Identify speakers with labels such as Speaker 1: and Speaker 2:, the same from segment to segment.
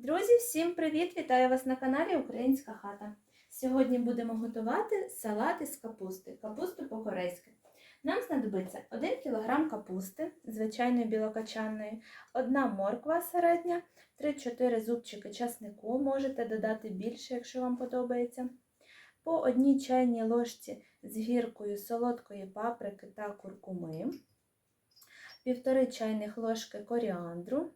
Speaker 1: Друзі, всім привіт! Вітаю вас на каналі Українська хата. Сьогодні будемо готувати салат із капусти, капусту по-корейськи. Нам знадобиться 1 кг капусти, звичайної білокачанної, 1 морква середня, 3-4 зубчики часнику, можете додати більше, якщо вам подобається. По одній чайній ложці з гіркою солодкої паприки та куркуми, 1,5 чайних ложки коріандру,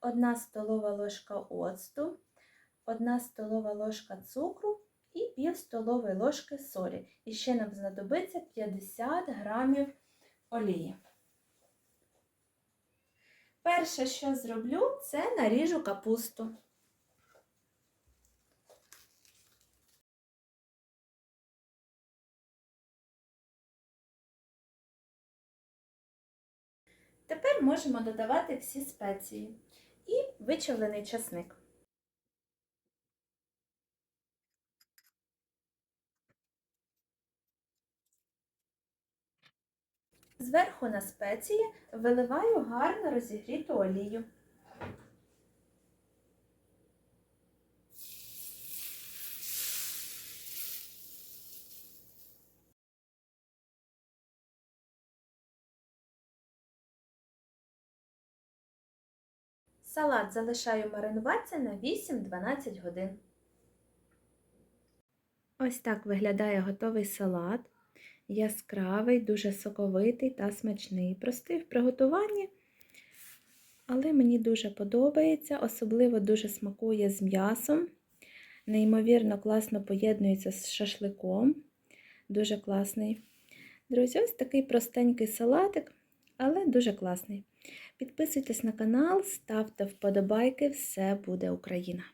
Speaker 1: 1 столова ложка оцту, 1 столова ложка цукру і пів столової ложки солі. І ще нам знадобиться 50 грамів олії. Перше, що зроблю, це наріжу капусту. Тепер можемо додавати всі спеції і вичавлений часник. Зверху на спеції виливаю гарно розігріту олію. Салат залишаю маринуватися на 8-12 годин. Ось так виглядає готовий салат. Яскравий, дуже соковитий та смачний. Простий в приготуванні, але мені дуже подобається, особливо дуже смакує з м'ясом. Неймовірно класно поєднується з шашликом. Дуже класний. Друзі, ось такий простенький салатик, але дуже класний. Підписуйтесь на канал, ставте вподобайки, все буде Україна!